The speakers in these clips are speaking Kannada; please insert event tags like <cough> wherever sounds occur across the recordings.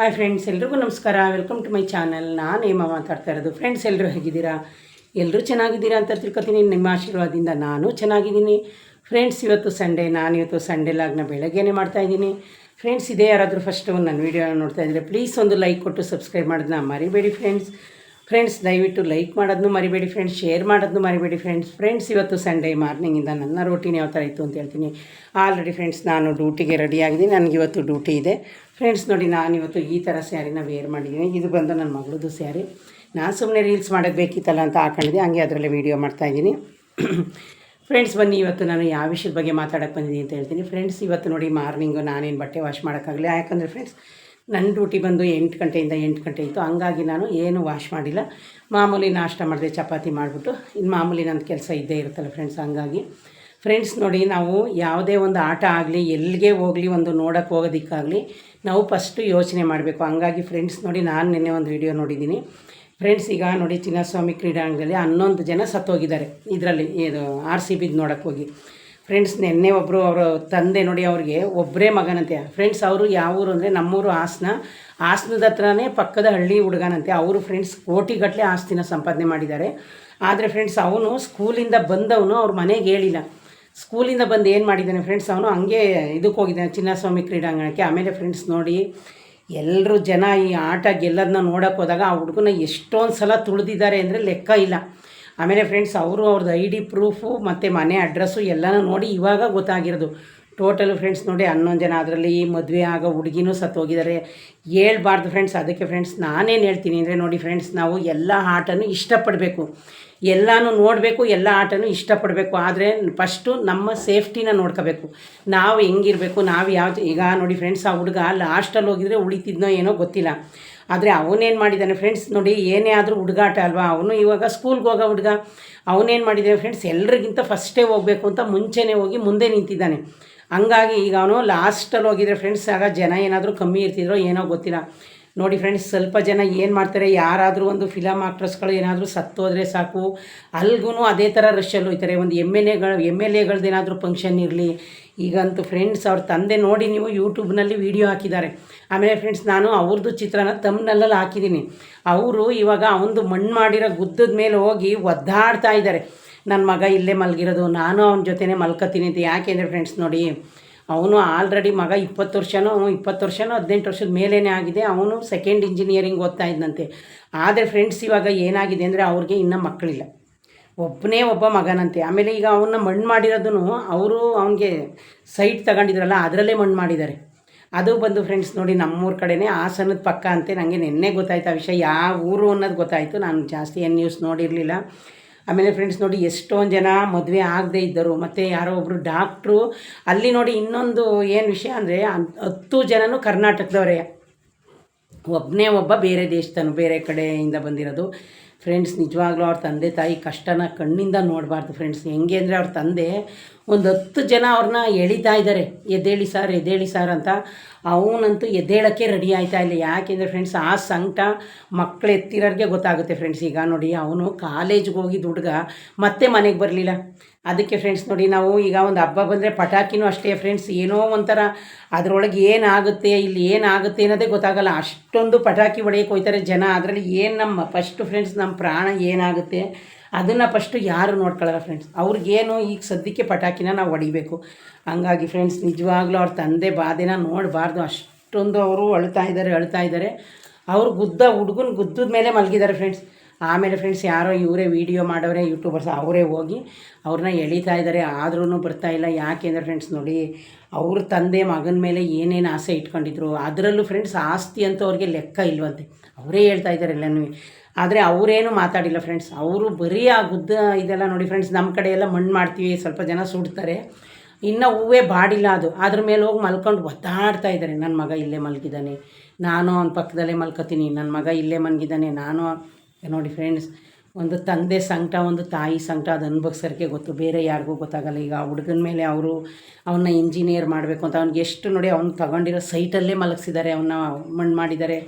ಹಾಯ್ ಫ್ರೆಂಡ್ಸ್ ಎಲ್ರಿಗೂ ನಮಸ್ಕಾರ. ವೆಲ್ಕಮ್ ಟು ಮೈ ಚಾನಲ್ ನಾನು ಹೇಮ ಮಾತಾಡ್ತಾ ಇರೋದು. ಫ್ರೆಂಡ್ಸ್ ಎಲ್ಲರೂ ಹೇಗಿದ್ದೀರಾ? ಎಲ್ಲರೂ ಚೆನ್ನಾಗಿದ್ದೀರಾ ಅಂತ ತಿಳ್ಕೊತೀನಿ. ನಿಮ್ಮ ಆಶೀರ್ವಾದದಿಂದ ನಾನು ಚೆನ್ನಾಗಿದ್ದೀನಿ. ಫ್ರೆಂಡ್ಸ್ ಇವತ್ತು ಸಂಡೇ ನಾನು ಇವತ್ತು ಸಂಡೇ ಲಾಗ್ನ ಬೆಳಗ್ಗೆನೇ ಮಾಡ್ತಾಯಿದ್ದೀನಿ ಫ್ರೆಂಡ್ಸ್ ಇದೇ ಯಾರಾದರೂ ಫಸ್ಟು ನನ್ನ ವೀಡಿಯೋ ನೋಡ್ತಾ ಇದ್ದರೆ ಪ್ಲೀಸ್ ಒಂದು ಲೈಕ್ ಕೊಟ್ಟು ಸಬ್ಸ್ಕ್ರೈಬ್ ಮಾಡೋದನ್ನ ಮರಿಬೇಡಿ ಫ್ರೆಂಡ್ಸ್ ಫ್ರೆಂಡ್ಸ್ ದಯವಿಟ್ಟು ಲೈಕ್ ಮಾಡೋದನ್ನು ಮರಿಬೇಡಿ ಫ್ರೆಂಡ್ಸ್ ಶೇರ್ ಮಾಡೋದನ್ನು ಮರಿಬೇಡಿ ಫ್ರೆಂಡ್ಸ್ ಫ್ರೆಂಡ್ಸ್ ಇವತ್ತು ಸಂಡೇ ಮಾರ್ನಿಂಗಿಂದ ನನ್ನ ರೂಟೀನ್ ಯಾವ ಥರ ಇತ್ತು ಅಂತ ಹೇಳ್ತೀನಿ. ಆಲ್ರೆಡಿ ಫ್ರೆಂಡ್ಸ್ ನಾನು ಡ್ಯೂಟಿಗೆ ರೆಡಿ ಆಗಿದ್ದೀನಿ. ನನಗೆ ಇವತ್ತು ಡ್ಯೂಟಿ ಇದೆ. ಫ್ರೆಂಡ್ಸ್ ನೋಡಿ, ನಾನು ಇವತ್ತು ಈ ಥರ ಸ್ಯಾರಿನ ವೇರ್ ಮಾಡಿದ್ದೀನಿ. ಇದು ಬಂದು ನನ್ನ ಮಗಳದು ಸ್ಯಾರಿ ನಾನು ಸುಮ್ಮನೆ ರೀಲ್ಸ್ ಮಾಡೋದು ಬೇಕಿತ್ತಲ್ಲ ಅಂತ ಹಾಕೊಂಡಿದ್ದೆ ಹಂಗೆ ಅದರಲ್ಲೇ ವೀಡಿಯೋ ಮಾಡ್ತಾಯಿದ್ದೀನಿ ಫ್ರೆಂಡ್ಸ್ <clears throat> ಬನ್ನಿ, ಇವತ್ತು ನಾನು ಯಾವ ವಿಷಯದ ಬಗ್ಗೆ ಮಾತಾಡೋಕ್ಕೆ ಬಂದಿದ್ದೀನಿ ಅಂತ ಹೇಳ್ತೀನಿ. ಫ್ರೆಂಡ್ಸ್ ಇವತ್ತು ನೋಡಿ ಮಾರ್ನಿಂಗು ನಾನೇನು ಬಟ್ಟೆ ವಾಶ್ ಮಾಡೋಕ್ಕಾಗಲಿ. ಯಾಕಂದರೆ ಫ್ರೆಂಡ್ಸ್ ನನ್ನ ಡ್ಯೂಟಿ ಬಂದು ಎಂಟು ಗಂಟೆಯಿಂದ ಎಂಟು ಗಂಟೆ ಇತ್ತು. ಹಂಗಾಗಿ ನಾನು ಏನು ವಾಶ್ ಮಾಡಿಲ್ಲ. ಮಾಮೂಲಿ ನಾಷ್ಟ ಮಾಡಿದೆ, ಚಪಾತಿ ಮಾಡಿಬಿಟ್ಟು. ಇನ್ನು ಮಾಮೂಲಿ ನನ್ನ ಕೆಲಸ ಇದ್ದೇ ಇರುತ್ತಲ್ಲ ಫ್ರೆಂಡ್ಸ್ ಹಂಗಾಗಿ. ಫ್ರೆಂಡ್ಸ್ ನೋಡಿ ನಾವು ಯಾವುದೇ ಒಂದು ಆಟ ಆಗಲಿ, ಎಲ್ಲಿಗೆ ಹೋಗಲಿ, ಒಂದು ನೋಡೋಕ್ಕೆ ಹೋಗೋದಕ್ಕಾಗಲಿ, ನಾವು ಫಸ್ಟು ಯೋಚನೆ ಮಾಡಬೇಕು. ಹಂಗಾಗಿ ಫ್ರೆಂಡ್ಸ್ ನೋಡಿ ನಾನು ನಿನ್ನೆ ಒಂದು ವಿಡಿಯೋ ನೋಡಿದ್ದೀನಿ. ಫ್ರೆಂಡ್ಸ್ ಈಗ ನೋಡಿ ಚಿನ್ನಸ್ವಾಮಿ ಕ್ರೀಡಾಂಗಣದಲ್ಲಿ ಹನ್ನೊಂದು ಜನ ಸತ್ತೋಗಿದ್ದಾರೆ. ಇದರಲ್ಲಿ ಇದು ಆರ್ ಸಿ ಬಿದ್ದು ನೋಡೋಕ್ಕೆ ಹೋಗಿ. ಫ್ರೆಂಡ್ಸ್ ನಿನ್ನೆ ಒಬ್ಬರು ಅವರ ತಂದೆ ನೋಡಿ ಅವ್ರಿಗೆ ಒಬ್ಬರೇ ಮಗನಂತೆ. ಫ್ರೆಂಡ್ಸ್ ಅವರು ಯಾವೂರು ಅಂದರೆ ನಮ್ಮೂರು ಹಾಸನ. ಹಾಸನದ ಹತ್ರನೇ ಪಕ್ಕದ ಹಳ್ಳಿ ಹುಡುಗನಂತೆ. ಅವರು ಫ್ರೆಂಡ್ಸ್ ಕೋಟಿಗಟ್ಟಲೆ ಆಸ್ತಿನ ಸಂಪಾದನೆ ಮಾಡಿದ್ದಾರೆ. ಆದರೆ ಫ್ರೆಂಡ್ಸ್ ಅವನು ಸ್ಕೂಲಿಂದ ಬಂದವನು ಅವ್ರ ಮನೆಗೆ ಹೇಳಿಲ್ಲ. ಸ್ಕೂಲಿಂದ ಬಂದು ಏನು ಮಾಡಿದ್ದಾನೆ ಫ್ರೆಂಡ್ಸ್ ಅವನು ಹಂಗೆ ಇದಕ್ಕೆ ಹೋಗಿದ್ದಾನೆ, ಚಿನ್ನಸ್ವಾಮಿ ಕ್ರೀಡಾಂಗಣಕ್ಕೆ. ಆಮೇಲೆ ಫ್ರೆಂಡ್ಸ್ ನೋಡಿ ಎಲ್ಲರೂ ಜನ ಈ ಆಟ ಗೆಲ್ಲೋದನ್ನ ನೋಡೋಕೆ ಹೋದಾಗ ಆ ಹುಡುಗನ ಎಷ್ಟೊಂದು ಸಲ ತುಳಿದಿದ್ದಾರೆ ಅಂದರೆ ಲೆಕ್ಕ ಇಲ್ಲ. ಆಮೇಲೆ ಫ್ರೆಂಡ್ಸ್ ಅವರು ಅವ್ರದ್ದು ಐ ಡಿ ಪ್ರೂಫು ಮತ್ತು ಮನೆ ಅಡ್ರೆಸ್ಸು ಎಲ್ಲನೂ ನೋಡಿ ಇವಾಗ ಗೊತ್ತಾಗಿರೋದು. ಟೋಟಲ್ ಫ್ರೆಂಡ್ಸ್ ನೋಡಿ ಹನ್ನೊಂದು ಜನ ಅದರಲ್ಲಿ ಮದುವೆ ಆಗೋ ಹುಡುಗಿನೂ ಸತ್ತೋಗಿದ್ದಾರೆ ಹೇಳ್ಬಾರ್ದು ಫ್ರೆಂಡ್ಸ್ ಅದಕ್ಕೆ ಫ್ರೆಂಡ್ಸ್ ನಾನೇನು ಹೇಳ್ತೀನಿ ಅಂದರೆ ನೋಡಿ ಫ್ರೆಂಡ್ಸ್ ನಾವು ಎಲ್ಲ ಆಟನೂ ಇಷ್ಟಪಡಬೇಕು. ಎಲ್ಲನೂ ನೋಡಬೇಕು, ಎಲ್ಲ ಆಟನೂ ಇಷ್ಟಪಡಬೇಕು. ಆದರೆ ಫಸ್ಟು ನಮ್ಮ ಸೇಫ್ಟಿನ ನೋಡ್ಕೋಬೇಕು. ನಾವು ಹೆಂಗಿರಬೇಕು, ನಾವು ಯಾವ ಈಗ ನೋಡಿ ಫ್ರೆಂಡ್ಸ್ ಆ ಹುಡುಗ ಲಾಸ್ಟಲ್ಲಿ ಹೋಗಿದ್ರೆ ಉಳಿತಿದ್ನೋ ಏನೋ ಗೊತ್ತಿಲ್ಲ. ಆದರೆ ಅವನೇನು ಮಾಡಿದ್ದಾನೆ ಫ್ರೆಂಡ್ಸ್ ನೋಡಿ, ಏನೇ ಆದರೂ ಹುಡುಗಾಟ ಅಲ್ವಾ? ಅವನು ಇವಾಗ ಸ್ಕೂಲ್ಗೆ ಹೋಗೋ ಹುಡುಗ. ಅವನೇನು ಮಾಡಿದ್ದಾನೆ ಫ್ರೆಂಡ್ಸ್ ಎಲ್ರಿಗಿಂತ ಫಸ್ಟೇ ಹೋಗಬೇಕು ಅಂತ ಮುಂಚೆನೇ ಹೋಗಿ ಮುಂದೆ ನಿಂತಿದ್ದಾನೆ. ಹಂಗಾಗಿ ಈಗ ಅವನು ಲಾಸ್ಟಲ್ಲಿ ಹೋಗಿದ್ರೆ ಫ್ರೆಂಡ್ಸ್ ಆಗ ಜನ ಏನಾದರೂ ಕಮ್ಮಿ ಇರ್ತಿದ್ರೋ ಏನೋ ಗೊತ್ತಿಲ್ಲ. ನೋಡಿ ಫ್ರೆಂಡ್ಸ್ ಸ್ವಲ್ಪ ಜನ ಏನು ಮಾಡ್ತಾರೆ? ಯಾರಾದರೂ ಒಂದು ಫಿಲಮ್ ಆಕ್ಟ್ರಸ್ಗಳು ಏನಾದರೂ ಸತ್ತೋದ್ರೆ ಸಾಕು. ಅಲ್ಗೂ ಅದೇ ಥರ ರಶಲ್ಲಿ ಹೋಯ್ತಾರೆ ಒಂದು ಎಂ ಎಲ್ ಎಗಳು ಎಂ ಎಲ್ ಎಗಳದ್ದು ಏನಾದರೂ ಫಂಕ್ಷನ್ ಇರಲಿ. ಈಗಂತೂ ಫ್ರೆಂಡ್ಸ್ ಅವ್ರ ತಂದೆ ನೋಡಿ ನೀವು ಯೂಟ್ಯೂಬ್ನಲ್ಲಿ ವೀಡಿಯೋ ಹಾಕಿದ್ದಾರೆ. ಆಮೇಲೆ ಫ್ರೆಂಡ್ಸ್ ನಾನು ಅವ್ರದ್ದು ಚಿತ್ರನ ತಮ್ಮನಲ್ಲಲ್ಲಿ ಹಾಕಿದ್ದೀನಿ. ಅವರು ಇವಾಗ ಅವನದು ಮಣ್ಣು ಮಾಡಿರೋ ಗುದ್ದದ ಮೇಲೆ ಹೋಗಿ ಒದ್ದಾಡ್ತಾ ಇದ್ದಾರೆ. ನನ್ನ ಮಗ ಇಲ್ಲೇ ಮಲಗಿರೋದು, ನಾನು ಅವನ ಜೊತೆನೇ ಮಲ್ಕೋತೀನಿ ಅಂತ ಯಾಕೆಂದರೆ ಫ್ರೆಂಡ್ಸ್ ನೋಡಿ, ಅವನು ಆಲ್ರೆಡಿ ಮಗ ಇಪ್ಪತ್ತು ವರ್ಷನೋ ಇಪ್ಪತ್ತು ವರ್ಷನೋ ಹದಿನೆಂಟು ವರ್ಷದ ಮೇಲೇ ಆಗಿದೆ, ಅವನು ಸೆಕೆಂಡ್ ಇಂಜಿನಿಯರಿಂಗ್ ಓದ್ತಾ ಇದ್ದಂತೆ ಆದರೆ ಫ್ರೆಂಡ್ಸ್ ಇವಾಗ ಏನಾಗಿದೆ ಅಂದರೆ ಅವ್ರಿಗೆ ಇನ್ನೂ ಮಕ್ಕಳಿಲ್ಲ ಒಬ್ಬನೇ ಒಬ್ಬ ಮಗನಂತೆ. ಆಮೇಲೆ ಈಗ ಅವನ್ನ ಮಣ್ಣು ಮಾಡಿರೋದನ್ನು ಅವರು ಅವನಿಗೆ ಸೈಟ್ ತಗೊಂಡಿದ್ರಲ್ಲ, ಅದರಲ್ಲೇ ಮಣ್ಣು ಮಾಡಿದ್ದಾರೆ. ಅದು ಬಂದು ಫ್ರೆಂಡ್ಸ್ ನೋಡಿ ನಮ್ಮೂರ ಕಡೆನೇ ಹಾಸನದ ಪಕ್ಕ ಅಂತೆ. ನನಗೆ ನಿನ್ನೆ ಗೊತ್ತಾಯ್ತು ಆ ವಿಷಯ. ಯಾವ ಊರು ಅನ್ನೋದು ಗೊತ್ತಾಯಿತು. ನಾನು ಜಾಸ್ತಿ ಏನು ನ್ಯೂಸ್ ನೋಡಿರಲಿಲ್ಲ. ಆಮೇಲೆ ಫ್ರೆಂಡ್ಸ್ ನೋಡಿ ಎಷ್ಟೊಂದು ಜನ ಮದುವೆ ಆಗದೇ ಇದ್ದರು. ಮತ್ತು ಯಾರೋ ಒಬ್ಬರು ಡಾಕ್ಟ್ರು ಅಲ್ಲಿ ನೋಡಿ ಇನ್ನೊಂದು ಏನು ವಿಷಯ ಅಂದರೆ ಹತ್ತು ಜನನು ಕರ್ನಾಟಕದವರೇ. ಒಬ್ಬನೇ ಒಬ್ಬ ಬೇರೆ ದೇಶದನು, ಬೇರೆ ಕಡೆಯಿಂದ ಬಂದಿರೋದು. ಫ್ರೆಂಡ್ಸ್ ನಿಜವಾಗ್ಲೂ ಅವ್ರ ತಂದೆ ತಾಯಿ ಕಷ್ಟನ ಕಣ್ಣಿಂದ ನೋಡಬಾರ್ದು ಫ್ರೆಂಡ್ಸ್ ಹೆಂಗೆ ಅಂದರೆ ಅವ್ರ ತಂದೆ ಒಂದು ಹತ್ತು ಜನ ಅವ್ರನ್ನ ಎಳಿತಾ ಇದ್ದಾರೆ ಎದ್ದೇಳಿ ಸರ್ ಎದ್ದೇಳಿ ಸರ್ ಅಂತ. ಅವನಂತೂ ಎದ್ದೇಳೋಕ್ಕೆ ರೆಡಿ ಆಯ್ತಾ ಇಲ್ಲ. ಯಾಕೆಂದರೆ ಫ್ರೆಂಡ್ಸ್ ಆ ಸಂಕಟ ಮಕ್ಕಳು ಎತ್ತಿರೋರಿಗೆ ಗೊತ್ತಾಗುತ್ತೆ ಫ್ರೆಂಡ್ಸ್ ಈಗ ನೋಡಿ, ಅವನು ಕಾಲೇಜ್ಗೆ ಹೋಗಿ ಹುಡುಗ ಮತ್ತೆ ಮನೆಗೆ ಬರಲಿಲ್ಲ. ಅದಕ್ಕೆ ಫ್ರೆಂಡ್ಸ್ ನೋಡಿ, ನಾವು ಈಗ ಒಂದು ಹಬ್ಬ ಬಂದರೆ ಪಟಾಕಿನೂ ಅಷ್ಟೇ ಫ್ರೆಂಡ್ಸ್ ಏನೋ ಒಂಥರ ಅದರೊಳಗೆ ಏನಾಗುತ್ತೆ, ಇಲ್ಲಿ ಏನಾಗುತ್ತೆ ಅನ್ನೋದೇ ಗೊತ್ತಾಗಲ್ಲ. ಅಷ್ಟೊಂದು ಪಟಾಕಿ ಹೊಡೆಯಕ್ಕೆ ಹೋಯ್ತಾರೆ ಜನ. ಅದರಲ್ಲಿ ಏನು ನಮ್ಮ ಫಸ್ಟು ಫ್ರೆಂಡ್ಸ್ ನಮ್ಮ ಪ್ರಾಣ ಏನಾಗುತ್ತೆ? ಅದನ್ನು ಫಸ್ಟು ಯಾರು ನೋಡ್ಕೊಳ್ಳಲ್ಲ ಫ್ರೆಂಡ್ಸ್ ಅವ್ರಿಗೇನು ಈಗ ಸದ್ಯಕ್ಕೆ ಪಟಾಕಿನ ನಾವು ಹೊಡಿಬೇಕು. ಹಂಗಾಗಿ ಫ್ರೆಂಡ್ಸ್ ನಿಜವಾಗ್ಲೂ ಅವ್ರ ತಂದೆ ಬಾಧೆನ ನೋಡಬಾರ್ದು. ಅಷ್ಟೊಂದು ಅವರು ಅಳ್ತಾ ಇದ್ದಾರೆ ಅಳ್ತಾ ಇದ್ದಾರೆ ಅವ್ರು ಗುದ್ದ ಹುಡುಗನ ಗುದ್ದದ ಮೇಲೆ ಮಲಗಿದ್ದಾರೆ ಫ್ರೆಂಡ್ಸ್ ಆಮೇಲೆ ಫ್ರೆಂಡ್ಸ್ ಯಾರೋ ಇವರೇ ವೀಡಿಯೋ ಮಾಡೋರೇ ಯೂಟ್ಯೂಬರ್ಸ್ ಅವರೇ ಹೋಗಿ ಅವ್ರನ್ನ ಎಳಿತಾ ಇದ್ದಾರೆ ಆದ್ರೂ ಬರ್ತಾ ಇಲ್ಲ. ಯಾಕೆಂದರೆ ಫ್ರೆಂಡ್ಸ್ ನೋಡಿ, ಅವ್ರ ತಂದೆ ಮಗನ ಮೇಲೆ ಏನೇನು ಆಸೆ ಇಟ್ಕೊಂಡಿದ್ರು, ಅದರಲ್ಲೂ ಫ್ರೆಂಡ್ಸ್ ಆಸ್ತಿ ಅಂತ ಅವ್ರಿಗೆ ಲೆಕ್ಕ ಇಲ್ವಂತೆ. ಅವರೇ ಹೇಳ್ತಾ ಇದ್ದಾರೆ ಎಲ್ಲನೂ. ಆದರೆ ಅವರೇನು ಮಾತಾಡಿಲ್ಲ ಫ್ರೆಂಡ್ಸ್ ಅವರು ಬರೀ ಆ ಗುದ್ದ ಇದೆಲ್ಲ ನೋಡಿ ಫ್ರೆಂಡ್ಸ್ ನಮ್ಮ ಕಡೆ ಎಲ್ಲ ಮಣ್ಣು ಮಾಡ್ತೀವಿ, ಸ್ವಲ್ಪ ಜನ ಸುಡ್ತಾರೆ. ಇನ್ನು ಹೂವೇ ಬಾಡಿಲ್ಲ ಅದು. ಅದ್ರ ಮೇಲೆ ಹೋಗಿ ಮಲ್ಕೊಂಡು ಒದ್ದಾಡ್ತಾ ಇದ್ದಾರೆ ನನ್ನ ಮಗ ಇಲ್ಲೇ ಮಲಗಿದ್ದಾನೆ ನಾನು ಅವನ ಪಕ್ಕದಲ್ಲೇ ಮಲ್ಕೋತೀನಿ. ನನ್ನ ಮಗ ಇಲ್ಲೇ ಮಲಗಿದ್ದಾನೆ ನಾನು ನೋಡಿ ಫ್ರೆಂಡ್ಸ್ ಒಂದು ತಂದೆ ಸಂಕಟ, ಒಂದು ತಾಯಿ ಸಂಕಟ, ಅದು ಅನುಭವಿಸೋರಿಗೆ ಗೊತ್ತು. ಬೇರೆ ಯಾರಿಗೂ ಗೊತ್ತಾಗಲ್ಲ. ಈಗ ಹುಡುಗನ ಮೇಲೆ ಅವರು ಅವನ್ನ ಇಂಜಿನಿಯರ್ ಮಾಡಬೇಕು ಅಂತ. ಅವ್ನಿಗೆ ಎಷ್ಟು ನೋಡಿ ಅವ್ನು ತಗೊಂಡಿರೋ ಸೈಟಲ್ಲೇ ಮಲಗಿಸಿದ್ದಾರೆ. ಅವನ್ನ ಮಣ್ಣು ಮಾಡಿದ್ದಾರೆ.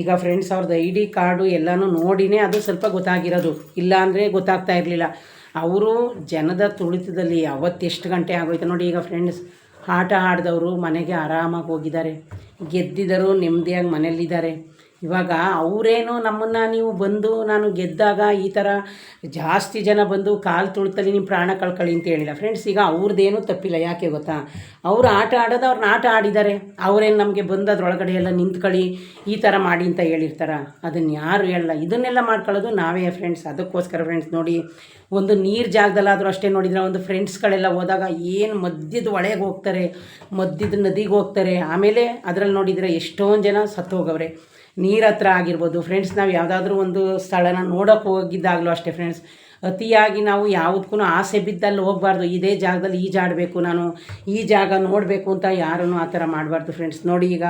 ಈಗ ಫ್ರೆಂಡ್ಸ್ ಅವ್ರದ್ದು ಐ ಡಿ ಕಾರ್ಡು ಎಲ್ಲನೂ ನೋಡಿನೇ ಅದು ಸ್ವಲ್ಪ ಗೊತ್ತಾಗಿರೋದು. ಇಲ್ಲ ಅಂದರೆ ಗೊತ್ತಾಗ್ತಾ ಇರಲಿಲ್ಲ. ಅವರು ಜನದ ತುಳಿತದಲ್ಲಿ ಅವತ್ತೆಷ್ಟು ಗಂಟೆ ಆಗೋಯ್ತು ನೋಡಿ ಈಗ ಫ್ರೆಂಡ್ಸ್ ಆಟ ಆಡಿದವರು ಮನೆಗೆ ಆರಾಮಾಗಿ ಹೋಗಿದ್ದಾರೆ. ಗೆದ್ದಿದ್ದರು ನೆಮ್ಮದಿಯಾಗಿ ಮನೇಲಿದ್ದಾರೆ ಇವಾಗ ಅವರೇನು ನಮ್ಮನ್ನು ನೀವು ಬಂದು ನಾನು ಗೆದ್ದಾಗ ಈ ಥರ ಜಾಸ್ತಿ ಜನ ಬಂದು ಕಾಲು ತುಳಿತಲ್ಲಿ ನಿಮ್ಮ ಪ್ರಾಣ ಕಳ್ಕೊಳ್ಳಿ ಅಂತ ಹೇಳಿಲ್ಲ. ಫ್ರೆಂಡ್ಸ್ ಈಗ ಅವ್ರದ್ದೇನೂ ತಪ್ಪಿಲ್ಲ. ಯಾಕೆ ಗೊತ್ತಾ? ಅವರು ಆಟ ಆಡೋದು ಅವ್ರನ್ನ ಆಟ ಆಡಿದ್ದಾರೆ ಅವರೇನು ನಮಗೆ ಬಂದು ಅದರೊಳಗಡೆ ಎಲ್ಲ ನಿಂತ್ಕೊಳ್ಳಿ ಈ ಥರ ಮಾಡಿ ಅಂತ ಹೇಳಿರ್ತಾರ. ಅದನ್ನು ಯಾರು ಹೇಳಲ್ಲ. ಇದನ್ನೆಲ್ಲ ಮಾಡ್ಕೊಳ್ಳೋದು ನಾವೇ ಫ್ರೆಂಡ್ಸ್ ಅದಕ್ಕೋಸ್ಕರ ಫ್ರೆಂಡ್ಸ್ ನೋಡಿ, ಒಂದು ನೀರು ಜಾಗದಲ್ಲಾದರೂ ಅಷ್ಟೇ ನೋಡಿದ್ರೆ ಒಂದು ಫ್ರೆಂಡ್ಸ್ಗಳೆಲ್ಲ ಹೋದಾಗ ಏನು ಮಧ್ಯದ ಒಳಗೆ ಹೋಗ್ತಾರೆ ಮಧ್ಯದ ನದಿಗೆ ಹೋಗ್ತಾರೆ. ಆಮೇಲೆ ಅದರಲ್ಲಿ ನೋಡಿದರೆ ಎಷ್ಟೊಂದು ಜನ ಸತ್ತು ಹೋಗವ್ರೆ ನೀರ ಹತ್ರ ಆಗಿರ್ಬೋದು. ಫ್ರೆಂಡ್ಸ್ ನಾವು ಯಾವುದಾದ್ರೂ ಒಂದು ಸ್ಥಳನ ನೋಡೋಕೆ ಹೋಗಿದ್ದಾಗಲೂ ಅಷ್ಟೇ ಫ್ರೆಂಡ್ಸ್ ಅತಿಯಾಗಿ ನಾವು ಯಾವುದಕ್ಕೂ ಆಸೆ ಬಿದ್ದಲ್ಲಿ ಹೋಗಬಾರ್ದು. ಇದೇ ಜಾಗದಲ್ಲಿ ಈಜಾಡಬೇಕು ನಾನು ಈ ಜಾಗ ನೋಡಬೇಕು ಅಂತ ಯಾರೂ ಆ ಥರ ಮಾಡಬಾರ್ದು ಫ್ರೆಂಡ್ಸ್ ನೋಡಿ ಈಗ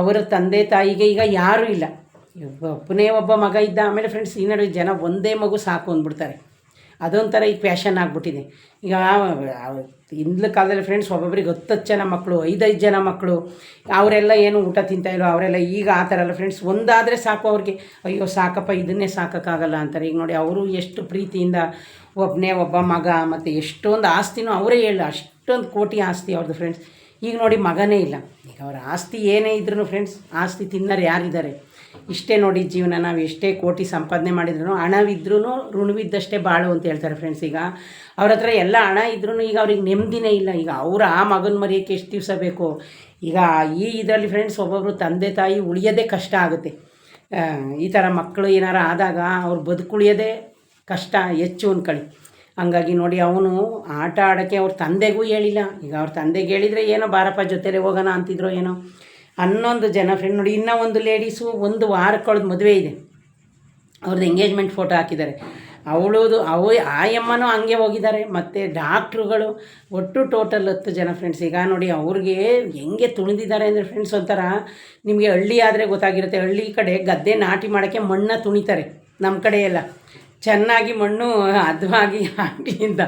ಅವರ ತಂದೆ ತಾಯಿಗೆ ಈಗ ಯಾರೂ ಇಲ್ಲ. ಒಬ್ಬನೇ ಒಬ್ಬ ಮಗ ಇದ್ದ ಆಮೇಲೆ ಫ್ರೆಂಡ್ಸ್ ಈ ನಡುವೆ ಜನ ಒಂದೇ ಮಗು ಸಾಕು ಅಂದ್ಬಿಡ್ತಾರೆ. ಅದೊಂಥರ ಈಗ ಫ್ಯಾಷನ್ ಆಗಿಬಿಟ್ಟಿದೆ. ಈಗ, ಹಿಂದ್ಲ ಕಾಲದಲ್ಲಿ ಫ್ರೆಂಡ್ಸ್ ಒಬ್ಬೊಬ್ರಿಗೆ ಹತ್ತತ್ತು ಜನ ಮಕ್ಕಳು ಐದೈದು ಜನ ಮಕ್ಕಳು ಅವರೆಲ್ಲ ಏನು ಊಟ ತಿಂತಾಯಿಲ್ಲ ಅವರೆಲ್ಲ ಈಗ ಆ ಥರ ಅಲ್ಲ ಫ್ರೆಂಡ್ಸ್ ಒಂದಾದರೆ ಸಾಕು ಅವ್ರಿಗೆ, ಅಯ್ಯೋ, ಸಾಕಪ್ಪ, ಇದನ್ನೇ ಸಾಕೋಕ್ಕಾಗಲ್ಲ ಅಂತಾರೆ. ಈಗ ನೋಡಿ, ಅವರು ಎಷ್ಟು ಪ್ರೀತಿಯಿಂದ ಒಬ್ಬನೇ ಒಬ್ಬ ಮಗ ಮತ್ತು ಎಷ್ಟೊಂದು ಆಸ್ತಿನೂ ಅವರೇ ಹೇಳ ಅಷ್ಟೊಂದು ಕೋಟಿ ಆಸ್ತಿ ಅವ್ರದ್ದು ಫ್ರೆಂಡ್ಸ್ ಈಗ ನೋಡಿ ಮಗನೇ ಇಲ್ಲ. ಈಗ ಅವರ ಆಸ್ತಿ ಏನೇ ಇದ್ರೂ ಫ್ರೆಂಡ್ಸ್ ಆಸ್ತಿ ತಿನ್ನೋರು ಯಾರಿದ್ದಾರೆ? ಇಷ್ಟೇ ನೋಡಿ ಜೀವನ, ನಾವು ಎಷ್ಟೇ ಕೋಟಿ ಸಂಪಾದನೆ ಮಾಡಿದ್ರು ಹಣವಿದ್ರೂ ಋಣವಿದ್ದಷ್ಟೇ ಬಾಳು ಅಂತ ಹೇಳ್ತಾರೆ ಫ್ರೆಂಡ್ಸ್ ಈಗ ಅವ್ರ ಹತ್ರ ಎಲ್ಲ ಹಣ ಇದ್ರೂ ಈಗ ಅವ್ರಿಗೆ ನೆಮ್ಮದಿನೇ ಇಲ್ಲ. ಈಗ ಅವ್ರು ಆ ಮಗನ ಮರೆಯೋಕ್ಕೆ ಎಷ್ಟು ದಿವಸ ಬೇಕು? ಈಗ ಈ ಇದರಲ್ಲಿ ಫ್ರೆಂಡ್ಸ್ ಒಬ್ಬೊಬ್ಬರು ತಂದೆ ತಾಯಿ ಉಳಿಯೋದೇ ಕಷ್ಟ ಆಗುತ್ತೆ. ಈ ಥರ ಮಕ್ಕಳು ಏನಾರು ಆದಾಗ ಅವ್ರು ಬದುಕುಳಿಯೋದೇ ಕಷ್ಟ, ಹೆಚ್ಚು ಅಂದ್ಕೊಳ್ಳಿ ಹಂಗಾಗಿ ನೋಡಿ ಅವನು ಆಟ ಆಡೋಕ್ಕೆ ಅವ್ರ ತಂದೆಗೂ ಹೇಳಿಲ್ಲ. ಈಗ ಅವ್ರ ತಂದೆಗೆ ಹೇಳಿದರೆ ಏನೋ ಬಾರಪ್ಪ ಜೊತೆಲೇ ಹೋಗೋಣ ಅಂತಿದ್ರು ಏನೋ. ಹನ್ನೊಂದು ಜನ ಫ್ರೆಂಡ್ ನೋಡಿ, ಇನ್ನೂ ಒಂದು ಲೇಡೀಸು ಒಂದು ವಾರ ಮದುವೆ ಇದೆ. ಅವ್ರದ್ದು ಎಂಗೇಜ್ಮೆಂಟ್ ಫೋಟೋ ಹಾಕಿದ್ದಾರೆ. ಅವಳದು, ಅವ ಆಯಮ್ಮನೂ ಹಂಗೆ ಹೋಗಿದ್ದಾರೆ. ಮತ್ತು ಡಾಕ್ಟ್ರುಗಳು ಒಟ್ಟು ಟೋಟಲ್ ಹತ್ತು ಜನ ಫ್ರೆಂಡ್ಸ್ ಈಗ ನೋಡಿ ಅವ್ರಿಗೆ ಹೆಂಗೆ ತುಣಿದಿದ್ದಾರೆ ಅಂದರೆ ಫ್ರೆಂಡ್ಸ್ ಒಂಥರ ನಿಮಗೆ ಹಳ್ಳಿ ಆದರೆ ಗೊತ್ತಾಗಿರುತ್ತೆ. ಹಳ್ಳಿ ಕಡೆ ಗದ್ದೆ ನಾಟಿ ಮಾಡೋಕ್ಕೆ ಮಣ್ಣ ತುಣಿತಾರೆ ನಮ್ಮ ಕಡೆಯೆಲ್ಲ. ಚೆನ್ನಾಗಿ ಮಣ್ಣು ಹದವಾಗಿ ಹಾಕಿಯಿಂದ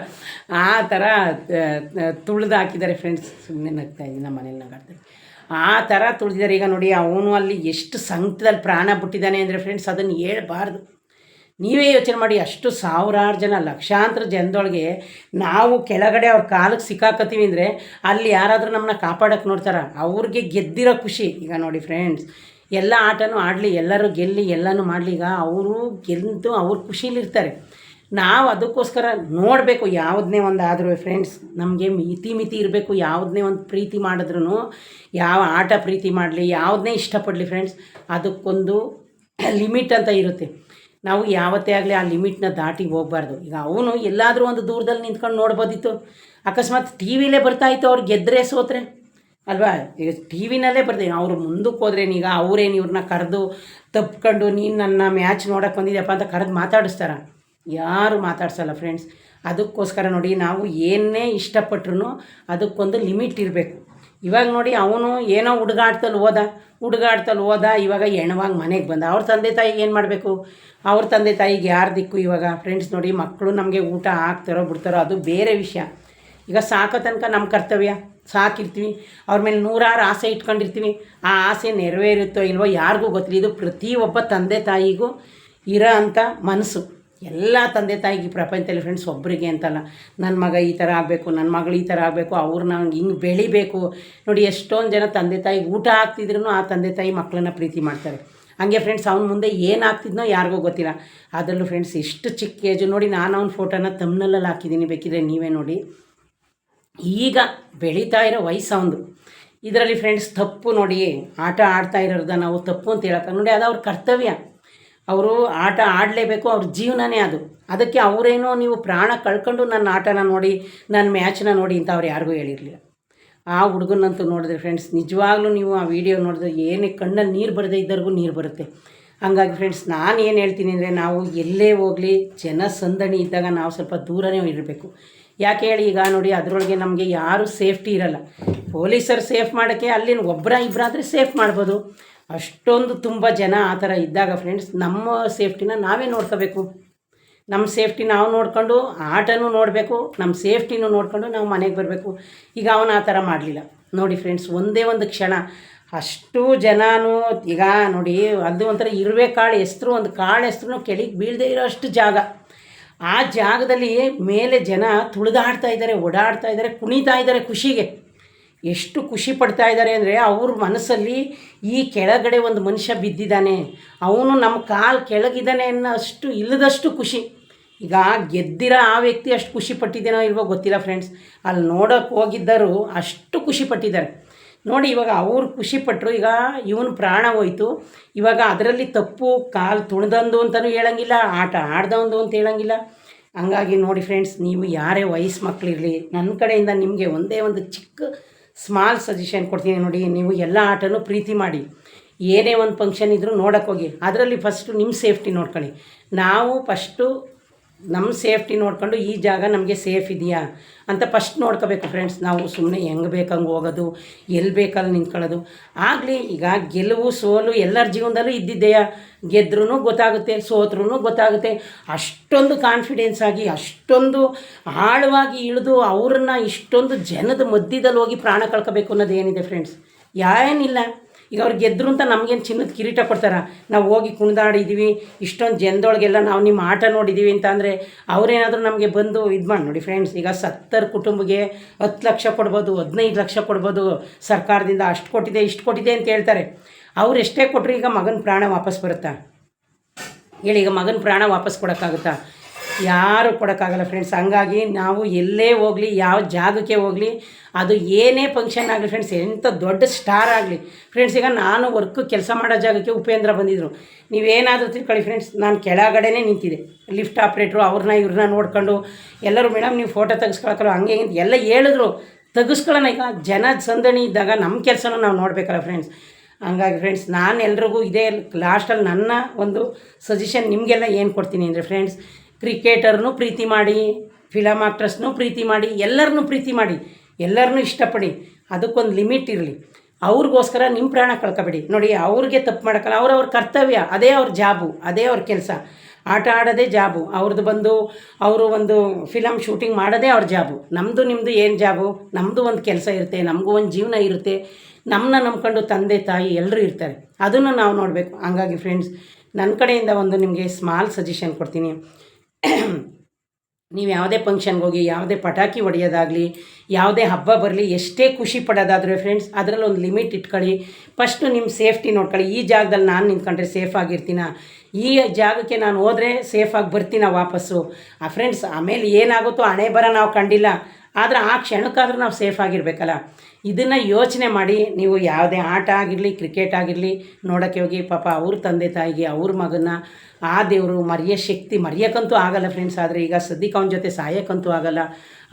ಆ ಥರ ತುಳಿದು ಹಾಕಿದ್ದಾರೆ ಫ್ರೆಂಡ್ಸ್ ಸುಮ್ಮನೆ ನಗ್ತಾ ಇದ್ದೀನಿ ನಮ್ಮ ಮನೇಲಿ ನಗಾಡ್ತಾರೆ ಆ ಥರ ತುಳಿದಿದ್ದಾರೆ. ಈಗ ನೋಡಿ, ಅವನು ಅಲ್ಲಿ ಎಷ್ಟು ಸಂಕಟದಲ್ಲಿ ಪ್ರಾಣ ಬಿಟ್ಟಿದ್ದಾನೆ ಅಂದರೆ ಫ್ರೆಂಡ್ಸ್ ಅದನ್ನು ಹೇಳ್ಬಾರ್ದು. ನೀವೇ ಯೋಚನೆ ಮಾಡಿ, ಅಷ್ಟು ಸಾವಿರಾರು ಜನ, ಲಕ್ಷಾಂತರ ಜನದೊಳಗೆ ನಾವು ಕೆಳಗಡೆ ಅವ್ರ ಕಾಲಕ್ಕೆ ಸಿಕ್ಕಾಕತ್ತೀವಿ ಅಂದರೆ ಅಲ್ಲಿ ಯಾರಾದರೂ ನಮ್ಮನ್ನ ಕಾಪಾಡೋಕ್ಕೆ ನೋಡ್ತಾರ? ಅವ್ರಿಗೆ ಗೆದ್ದಿರೋ ಖುಷಿ. ಈಗ ನೋಡಿ ಫ್ರೆಂಡ್ಸ್ ಎಲ್ಲ ಆಟನೂ ಆಡಲಿ, ಎಲ್ಲರೂ ಗೆಲ್ಲಿ, ಎಲ್ಲನೂ ಮಾಡಲಿ, ಈಗ ಅವರು ಗೆದ್ದು ಅವ್ರ ಖುಷಿಲಿರ್ತಾರೆ ನಾವು ಅದಕ್ಕೋಸ್ಕರ ನೋಡಬೇಕು ಯಾವುದನ್ನೇ ಒಂದು ಆದರೂ ಫ್ರೆಂಡ್ಸ್ ನಮಗೆ ಮಿತಿ ಮಿತಿ ಇರಬೇಕು ಯಾವುದನ್ನೇ ಒಂದು ಪ್ರೀತಿ ಮಾಡಿದ್ರೂ ಯಾವ ಆಟ ಪ್ರೀತಿ ಮಾಡಲಿ ಯಾವುದನ್ನೇ ಇಷ್ಟಪಡಲಿ ಫ್ರೆಂಡ್ಸ್ ಅದಕ್ಕೊಂದು ಲಿಮಿಟ್ ಅಂತ ಇರುತ್ತೆ. ನಾವು ಯಾವತ್ತೇ ಆಗಲಿ ಆ ಲಿಮಿಟ್ನ ದಾಟಿ ಹೋಗ್ಬಾರ್ದು. ಈಗ ಅವನು ಎಲ್ಲಾದರೂ ಒಂದು ದೂರದಲ್ಲಿ ನಿಂತ್ಕೊಂಡು ನೋಡ್ಬೋದಿತ್ತು. ಅಕಸ್ಮಾತ್ ಟಿ ವಿಲೇ ಬರ್ತಾಯಿತ್ತು ಅವ್ರು ಗೆದ್ದರೆ ಸೋತ್ರೆ. ಅಲ್ವಾ? ಈಗ ಟಿ ವಿನಲ್ಲೇ ಬರ್ತೀನಿ ಅವ್ರು ಮುಂದಕ್ಕೆ ಈಗ ಅವರೇನು ಇವ್ರನ್ನ ಕರೆದು ತಪ್ಕೊಂಡು ನೀನು ನನ್ನ ಮ್ಯಾಚ್ ನೋಡೋಕೆ ಬಂದಿದ್ಯಪ್ಪ ಅಂತ ಕರೆದು ಮಾತಾಡಿಸ್ತಾರ. ಯಾರು ಮಾತಾಡ್ಸಲ್ಲ ಫ್ರೆಂಡ್ಸ್ ಅದಕ್ಕೋಸ್ಕರ ನೋಡಿ ನಾವು ಏನೇ ಇಷ್ಟಪಟ್ರು ಅದಕ್ಕೊಂದು ಲಿಮಿಟ್ ಇರಬೇಕು. ಇವಾಗ ನೋಡಿ ಅವನು ಏನೋ ಹುಡುಗಾಡ್ತಲ್ಲಿ ಹೋದ ಹುಡುಗಾಡ್ತಲ್ಲಿ ಹೋದ, ಇವಾಗ ಹೆಣವಾಗಿ ಮನೆಗೆ ಬಂದ. ಅವ್ರ ತಂದೆ ತಾಯಿಗೆ ಏನು ಮಾಡಬೇಕು? ಅವ್ರ ತಂದೆ ತಾಯಿಗೆ ಯಾರು ದಿಕ್ಕು ಇವಾಗ? ಫ್ರೆಂಡ್ಸ್ ನೋಡಿ ಮಕ್ಕಳು ನಮಗೆ ಊಟ ಹಾಕ್ತಾರೋ ಬಿಡ್ತಾರೋ ಅದು ಬೇರೆ ವಿಷಯ. ಈಗ ಸಾಕೋ ತನಕ ನಮ್ಮ ಕರ್ತವ್ಯ. ಸಾಕಿರ್ತೀವಿ. ಅವ್ರ ಮೇಲೆ ನೂರಾರು ಆಸೆ ಇಟ್ಕೊಂಡಿರ್ತೀವಿ. ಆ ಆಸೆ ನೆರವೇರುತ್ತೋ ಇಲ್ವೋ ಯಾರಿಗೂ ಗೊತ್ತಿಲ್ಲ. ಇದು ಪ್ರತಿಯೊಬ್ಬ ತಂದೆ ತಾಯಿಗೂ ಇರೋ ಅಂಥ ಮನಸ್ಸು. ಎಲ್ಲ ತಂದೆ ತಾಯಿಗೆ ಪ್ರಪಂಚದಲ್ಲಿ ಫ್ರೆಂಡ್ಸ್ ಒಬ್ಬರಿಗೆ ಅಂತಲ್ಲ. ನನ್ನ ಮಗ ಈ ಥರ ಆಗಬೇಕು ನನ್ನ ಮಗಳು ಈ ಥರ ಆಗಬೇಕು, ಅವ್ರನ್ನ ಹಿಂಗೆ ಬೆಳಿಬೇಕು. ನೋಡಿ ಎಷ್ಟೊಂದು ಜನ ತಂದೆ ತಾಯಿಗೆ ಊಟ ಹಾಕ್ತಿದ್ರು ಆ ತಂದೆ ತಾಯಿ ಮಕ್ಕಳನ್ನ ಪ್ರೀತಿ ಮಾಡ್ತಾರೆ. ಹಾಗೆ ಫ್ರೆಂಡ್ಸ್ ಅವ್ನ ಮುಂದೆ ಏನಾಗ್ತಿದ್ನೋ ಯಾರಿಗೂ ಗೊತ್ತಿಲ್ಲ. ಅದರಲ್ಲೂ ಫ್ರೆಂಡ್ಸ್ ಎಷ್ಟು ಚಿಕ್ಕ ಏಜು ನೋಡಿ ನಾನು ಅವ್ನ ಫೋಟೋನ ತಮ್ಮನಲ್ಲಲ್ಲಿ ಹಾಕಿದ್ದೀನಿ ಬೇಕಿದ್ರೆ ನೀವೇ ನೋಡಿ. ಈಗ ಬೆಳೀತಾ ಇರೋ ವಯಸ್ಸು ಅವನು ಇದರಲ್ಲಿ ಫ್ರೆಂಡ್ಸ್ ತಪ್ಪು ನೋಡಿ ಆಟ ಆಡ್ತಾ ಇರೋದ ನಾವು ತಪ್ಪು ಅಂತ ಹೇಳಕ್ಕೆ ನೋಡಿ, ಅದು ಅವ್ರ ಕರ್ತವ್ಯ. ಅವರು ಆಟ ಆಡಲೇಬೇಕು, ಅವ್ರ ಜೀವನನೇ ಅದು. ಅದಕ್ಕೆ ಅವರೇನೋ ನೀವು ಪ್ರಾಣ ಕಳ್ಕೊಂಡು ನನ್ನ ಆಟನ ನೋಡಿ, ನನ್ನ ಮ್ಯಾಚ್ನ ನೋಡಿ ಅಂತ ಅವ್ರು ಯಾರಿಗೂ ಹೇಳಿರಲಿಲ್ಲ. ಆ ಹುಡುಗನಂತೂ ನೋಡಿದ್ರೆ ಫ್ರೆಂಡ್ಸ್ ನಿಜವಾಗ್ಲೂ ನೀವು ಆ ವಿಡಿಯೋ ನೋಡಿದ್ರೆ ಏನೇ ಕಣ್ಣಲ್ಲಿ ನೀರು ಬರದೇ ಇದ್ದವ್ರಿಗೂ ನೀರು ಬರುತ್ತೆ. ಹಂಗಾಗಿ ಫ್ರೆಂಡ್ಸ್ ನಾನು ಏನು ಹೇಳ್ತೀನಿ ಅಂದರೆ ನಾವು ಎಲ್ಲೇ ಹೋಗಲಿ ಜನ ಸಂದಣಿ ಇದ್ದಾಗ ನಾವು ಸ್ವಲ್ಪ ದೂರನೇ ಇರಬೇಕು. ಯಾಕೆ ಹೇಳಿ ಈಗ ನೋಡಿ ಅದರೊಳಗೆ ನಮಗೆ ಯಾರೂ ಸೇಫ್ಟಿ ಇರಲ್ಲ. ಪೊಲೀಸರು ಸೇಫ್ ಮಾಡೋಕ್ಕೆ ಅಲ್ಲಿನ ಒಬ್ಬರ ಇಬ್ಬರಾದರೆ ಸೇಫ್ ಮಾಡ್ಬೋದು. ಅಷ್ಟೊಂದು ತುಂಬ ಜನ ಆ ಥರ ಇದ್ದಾಗ ಫ್ರೆಂಡ್ಸ್ ನಮ್ಮ ಸೇಫ್ಟಿನ ನಾವೇ ನೋಡ್ಕೋಬೇಕು. ನಮ್ಮ ಸೇಫ್ಟಿ ನಾವು ನೋಡ್ಕೊಂಡು ಆಟನೂ ನೋಡಬೇಕು, ನಮ್ಮ ಸೇಫ್ಟಿನೂ ನೋಡ್ಕೊಂಡು ನಾವು ಮನೆಗೆ ಬರಬೇಕು. ಈಗ ಅವನು ಆ ಥರ ಮಾಡಲಿಲ್ಲ. ನೋಡಿ ಫ್ರೆಂಡ್ಸ್ ಒಂದೇ ಒಂದು ಕ್ಷಣ ಅಷ್ಟು ಜನನೂ ಈಗ ನೋಡಿ ಅದು ಒಂಥರ ಇರುವೆ ಕಾಳು ಹೆಸ್ರು ಒಂದು ಕಾಳು ಹೆಸ್ರು ಕೆಳಗೆ ಬೀಳದೇ ಇರೋ ಅಷ್ಟು ಜಾಗ. ಆ ಜಾಗದಲ್ಲಿ ಮೇಲೆ ಜನ ತುಳಿದಾಡ್ತಾ ಇದ್ದಾರೆ, ಓಡಾಡ್ತಾ ಇದ್ದಾರೆ, ಕುಣಿತಾ ಇದ್ದಾರೆ ಖುಷಿಗೆ. ಎಷ್ಟು ಖುಷಿ ಪಡ್ತಾ ಇದ್ದಾರೆ ಅಂದರೆ ಅವ್ರ ಮನಸ್ಸಲ್ಲಿ ಈ ಕೆಳಗಡೆ ಒಂದು ಮನುಷ್ಯ ಬಿದ್ದಿದ್ದಾನೆ. ಅವನು ನಮ್ಮ ಕಾಲು ಕೆಳಗಿದ್ದಾನೆ ಅನ್ನೋ ಅಷ್ಟು ಇಲ್ಲದಷ್ಟು ಖುಷಿ. ಈಗ ಗೆದ್ದಿರೋ ಆ ವ್ಯಕ್ತಿ ಅಷ್ಟು ಖುಷಿ ಪಟ್ಟಿದ್ದೇನೋ ಇಲ್ವೋ ಗೊತ್ತಿಲ್ಲ ಫ್ರೆಂಡ್ಸ್ ಅಲ್ಲಿ ನೋಡೋಕೆ ಹೋಗಿದ್ದರು ಅಷ್ಟು ಖುಷಿ ಪಟ್ಟಿದ್ದಾರೆ. ನೋಡಿ, ಇವಾಗ ಅವ್ರು ಖುಷಿಪಟ್ಟರು ಈಗ ಇವನು ಪ್ರಾಣ ಹೋಯ್ತು. ಇವಾಗ ಅದರಲ್ಲಿ ತಪ್ಪು, ಕಾಲು ತುಣ್ದಂದು ಅಂತಲೂ ಹೇಳಂಗಿಲ್ಲ, ಆಟ ಆಡ್ದವಂದು ಅಂತ ಹೇಳಂಗಿಲ್ಲ. ಹಂಗಾಗಿ ನೋಡಿ ಫ್ರೆಂಡ್ಸ್ ನೀವು ಯಾರೇ ವಯಸ್ಸು ಮಕ್ಕಳಿರಲಿ ನನ್ನ ಕಡೆಯಿಂದ ನಿಮಗೆ ಒಂದೇ ಒಂದು ಚಿಕ್ಕ ಸ್ಮಾಲ್ ಸಜೆಷನ್ ಕೊಡ್ತೀನಿ ನೋಡಿ, ನೀವು ಎಲ್ಲ ಆಟನೂ ಪ್ರೀತಿ ಮಾಡಿ. ಏನೇ ಒಂದು ಫಂಕ್ಷನ್ ಇದ್ದರೂ ನೋಡೋಕ್ಕೋಗಿ ಅದರಲ್ಲಿ ಫಸ್ಟು ನಿಮ್ಮ ಸೇಫ್ಟಿ ನೋಡ್ಕೊಳ್ಳಿ. ನಾವು ಫಸ್ಟು ನಮ್ಮ ಸೇಫ್ಟಿ ನೋಡ್ಕೊಂಡು ಈ ಜಾಗ ನಮಗೆ ಸೇಫ್ ಇದೆಯಾ ಅಂತ ಫಸ್ಟ್ ನೋಡ್ಕೋಬೇಕು ಫ್ರೆಂಡ್ಸ್. ನಾವು ಸುಮ್ಮನೆ ಹೆಂಗೆ ಬೇಕಂಗೆ ಹೋಗೋದು ಎಲ್ಲಿ ಬೇಕಲ್ಲಿ ನಿಂತ್ಕೊಳ್ಳೋದು. ಆಗಲಿ, ಈಗ ಗೆಲುವು, ಸೋಲು ಎಲ್ಲರ ಜೀವನದಲ್ಲೂ ಇದ್ದಿದ್ದೆಯಾ? ಗೆದ್ರೂ ಗೊತ್ತಾಗುತ್ತೆ ಸೋತ್ರೂ ಗೊತ್ತಾಗುತ್ತೆ. ಅಷ್ಟೊಂದು ಕಾನ್ಫಿಡೆನ್ಸ್ ಆಗಿ, ಅಷ್ಟೊಂದು ಆಳವಾಗಿ ಇಳಿದು ಅವ್ರನ್ನ ಇಷ್ಟೊಂದು ಜನದ ಮಧ್ಯದಲ್ಲಿ ಹೋಗಿ ಪ್ರಾಣ ಕಳ್ಕೋಬೇಕು ಅನ್ನೋದು ಏನಿದೆ ಫ್ರೆಂಡ್ಸ್. ಏನಿಲ್ಲ ಈಗ ಅವ್ರು ಗೆದ್ರು ಅಂತ ನಮಗೇನು ಚಿನ್ನದ ಕಿರೀಟ ಕೊಡ್ತಾರೆ? ನಾವು ಹೋಗಿ ಕುಣಿದಾಡಿದ್ದೀವಿ ಇಷ್ಟೊಂದು ಜನದೊಳಗೆಲ್ಲ ನಾವು ನಿಮ್ಮ ಆಟ ನೋಡಿದ್ದೀವಿ ಅಂತ ಅಂದರೆ ಅವರೇನಾದರೂ ನಮಗೆ ಬಂದು ಇದು ಮಾಡಿ ನೋಡಿ ಫ್ರೆಂಡ್ಸ್ ಈಗ ಸತ್ತರ ಕುಟುಂಬಕ್ಕೆ ಹತ್ತು ಲಕ್ಷ ಕೊಡ್ಬೋದು, ಹದಿನೈದು ಲಕ್ಷ ಕೊಡ್ಬೋದು, ಸರ್ಕಾರದಿಂದ ಅಷ್ಟು ಕೊಟ್ಟಿದೆ, ಇಷ್ಟು ಕೊಟ್ಟಿದೆ ಅಂತ ಹೇಳ್ತಾರೆ. ಅವ್ರು ಎಷ್ಟೇ ಕೊಟ್ಟರು ಈಗ ಮಗನ ಪ್ರಾಣ ವಾಪಸ್ ಬರುತ್ತಾ? ಹೇಳಿ, ಈಗ ಮಗನ ಪ್ರಾಣ ವಾಪಸ್ ಕೊಡೋಕ್ಕಾಗುತ್ತಾ? ಯಾರು ಕೊಡೋಕ್ಕಾಗಲ್ಲ ಫ್ರೆಂಡ್ಸ್ ಹಂಗಾಗಿ ನಾವು ಎಲ್ಲೇ ಹೋಗಲಿ, ಯಾವ ಜಾಗಕ್ಕೆ ಹೋಗಲಿ, ಅದು ಏನೇ ಫಂಕ್ಷನ್ ಆಗಲಿ ಫ್ರೆಂಡ್ಸ್ ಎಂಥ ದೊಡ್ಡ ಸ್ಟಾರ್ ಆಗಲಿ. ಫ್ರೆಂಡ್ಸ್ ಈಗ ನಾನು ವರ್ಕ್ ಕೆಲಸ ಮಾಡೋ ಜಾಗಕ್ಕೆ ಉಪೇಂದ್ರ ಬಂದಿದ್ದರು ನೀವೇನಾದರೂ ತಿಳ್ಕೊಳ್ಳಿ ಫ್ರೆಂಡ್ಸ್ ನಾನು ಕೆಳಗಡೆನೇ ನಿಂತಿದ್ದೆ. ಲಿಫ್ಟ್ ಆಪ್ರೇಟ್ರು ಅವ್ರನ್ನ ಇವ್ರನ್ನ ನೋಡ್ಕೊಂಡು ಎಲ್ಲರೂ ಮೇಡಮ್ ನೀವು ಫೋಟೋ ತೆಗೆಸ್ಕೊಳಕ್ಕಲ್ಲ ಹಂಗೆ ಹಿಂಗೆ ಎಲ್ಲ ಹೇಳಿದ್ರು. ತೆಗೆಸ್ಕೊಳ್ಳೋಣ ಈಗ ಜನ ಸಂದಣಿ ಇದ್ದಾಗ ನಮ್ಮ ಕೆಲಸನೂ ನಾವು ನೋಡಬೇಕಲ್ಲ ಫ್ರೆಂಡ್ಸ್ ಹಂಗಾಗಿ ಫ್ರೆಂಡ್ಸ್ ನಾನು ಎಲ್ರಿಗೂ ಇದೇ ಲಾಸ್ಟಲ್ಲಿ ನನ್ನ ಒಂದು ಸಜೆಷನ್ ನಿಮಗೆಲ್ಲ ಏನು ಕೊಡ್ತೀನಿ ಅಂದರೆ ಫ್ರೆಂಡ್ಸ್ ಕ್ರಿಕೆಟರ್ನೂ ಪ್ರೀತಿ ಮಾಡಿ ಫಿಲಮ್ ಆಕ್ಟ್ರಸ್ನೂ ಪ್ರೀತಿ ಮಾಡಿ ಎಲ್ಲರನ್ನೂ ಪ್ರೀತಿ ಮಾಡಿ ಎಲ್ಲರನ್ನೂ ಇಷ್ಟಪಡಿ, ಅದಕ್ಕೊಂದು ಲಿಮಿಟ್ ಇರಲಿ. ಅವ್ರಿಗೋಸ್ಕರ ನಿಮ್ಮ ಪ್ರಾಣ ಕಳ್ಕೊಬೇಡಿ. ನೋಡಿ, ಅವ್ರಿಗೆ ತಪ್ಪು ಮಾಡೋಕ್ಕಲ್ಲ ಅವ್ರವ್ರ ಕರ್ತವ್ಯ, ಅದೇ ಅವ್ರ ಜಾಬು, ಅದೇ ಅವ್ರ ಕೆಲಸ. ಆಟ ಆಡೋದೇ ಜಾಬು ಅವ್ರದ್ದು ಬಂದು, ಅವರು ಒಂದು ಫಿಲಮ್ ಶೂಟಿಂಗ್ ಮಾಡೋದೇ ಅವ್ರ ಜಾಬು. ನಮ್ಮದು ನಿಮ್ಮದು ಏನು ಜಾಬು? ನಮ್ಮದು ಒಂದು ಕೆಲಸ ಇರುತ್ತೆ, ನಮಗೂ ಒಂದು ಜೀವನ ಇರುತ್ತೆ. ನಮ್ಮನ್ನ ನಂಬ್ಕೊಂಡು ತಂದೆ, ತಾಯಿ ಎಲ್ಲರೂ ಇರ್ತಾರೆ. ಅದನ್ನು ನಾವು ನೋಡಬೇಕು. ಹಂಗಾಗಿ ಫ್ರೆಂಡ್ಸ್ ನನ್ನ ಕಡೆಯಿಂದ ಒಂದು ನಿಮಗೆ ಸ್ಮಾಲ್ ಸಜೆಷನ್ ಕೊಡ್ತೀನಿ. ನೀವು ಯಾವುದೇ ಫಂಕ್ಷನ್ಗೆ ಹೋಗಿ, ಯಾವುದೇ ಪಟಾಕಿ ಹೊಡೆಯೋದಾಗಲಿ, ಯಾವುದೇ ಹಬ್ಬ ಬರಲಿ, ಎಷ್ಟೇ ಖುಷಿ ಪಡೋದಾದರೆ ಫ್ರೆಂಡ್ಸ್ ಅದರಲ್ಲಿ ಒಂದು ಲಿಮಿಟ್ ಇಟ್ಕೊಳ್ಳಿ. ಫಸ್ಟು ನಿಮ್ಮ ಸೇಫ್ಟಿ ನೋಡ್ಕೊಳ್ಳಿ. ಈ ಜಾಗದಲ್ಲಿ ನಾನು ನಿಂತ್ಕೊಂಡ್ರೆ ಸೇಫ್ ಆಗಿರ್ತೀನ? ಈ ಜಾಗಕ್ಕೆ ನಾನು ಹೋದರೆ ಸೇಫಾಗಿ ಬರ್ತೀನ ವಾಪಸ್ಸು? ಆ ಫ್ರೆಂಡ್ಸ್ ಆಮೇಲೆ ಏನಾಗುತ್ತೋ ಹಣೆ ಬರ ನಾವು ಕಂಡಿಲ್ಲ. ಆದರೆ ಆ ಕ್ಷಣಕ್ಕಾದರೂ ನಾವು ಸೇಫ್ ಆಗಿರಬೇಕಲ್ಲ. ಇದನ್ನು ಯೋಚನೆ ಮಾಡಿ, ನೀವು ಯಾವುದೇ ಆಟ ಆಗಿರಲಿ ಕ್ರಿಕೆಟ್ ಆಗಿರಲಿ, ನೋಡೋಕ್ಕೆ ಹೋಗಿ, ಪಾಪ ಅವ್ರ ತಂದೆ ತಾಯಿಗೆ, ಅವ್ರ ಮಗನ ಆ ದೇವರು ಮರೆಯೋ ಶಕ್ತಿ ಮರೆಯೋಕ್ಕಂತೂ ಆಗಲ್ಲ ಫ್ರೆಂಡ್ಸ್ ಆದರೆ ಈಗ ಸದ್ಯಕ್ಕೆ ಅವನ ಜೊತೆ ಸಾಯೋಕ್ಕಂತೂ ಆಗಲ್ಲ.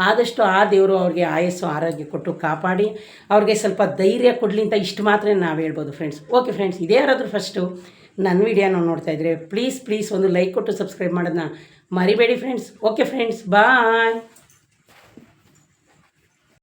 ಆದಷ್ಟು ಆ ದೇವರು ಅವ್ರಿಗೆ ಆಯಸ್ಸು, ಆರೋಗ್ಯ ಕೊಟ್ಟು ಕಾಪಾಡಿ, ಅವ್ರಿಗೆ ಸ್ವಲ್ಪ ಧೈರ್ಯ ಕೊಡಲಿ ಅಂತ ಇಷ್ಟು ಮಾತ್ರ ನಾವು ಹೇಳ್ಬೋದು ಫ್ರೆಂಡ್ಸ್ ಓಕೆ ಫ್ರೆಂಡ್ಸ್ ಇದೇ ಯಾರಾದರೂ ಫಸ್ಟು ನನ್ನ ವಿಡಿಯೋನ ನೋಡ್ತಾ ಇದ್ರೆ ಪ್ಲೀಸ್ ಪ್ಲೀಸ್ ಒಂದು ಲೈಕ್ ಕೊಟ್ಟು ಸಬ್ಸ್ಕ್ರೈಬ್ ಮಾಡೋದನ್ನ ಮರಿಬೇಡಿ ಫ್ರೆಂಡ್ಸ್ ಓಕೆ ಫ್ರೆಂಡ್ಸ್ ಬಾಯ್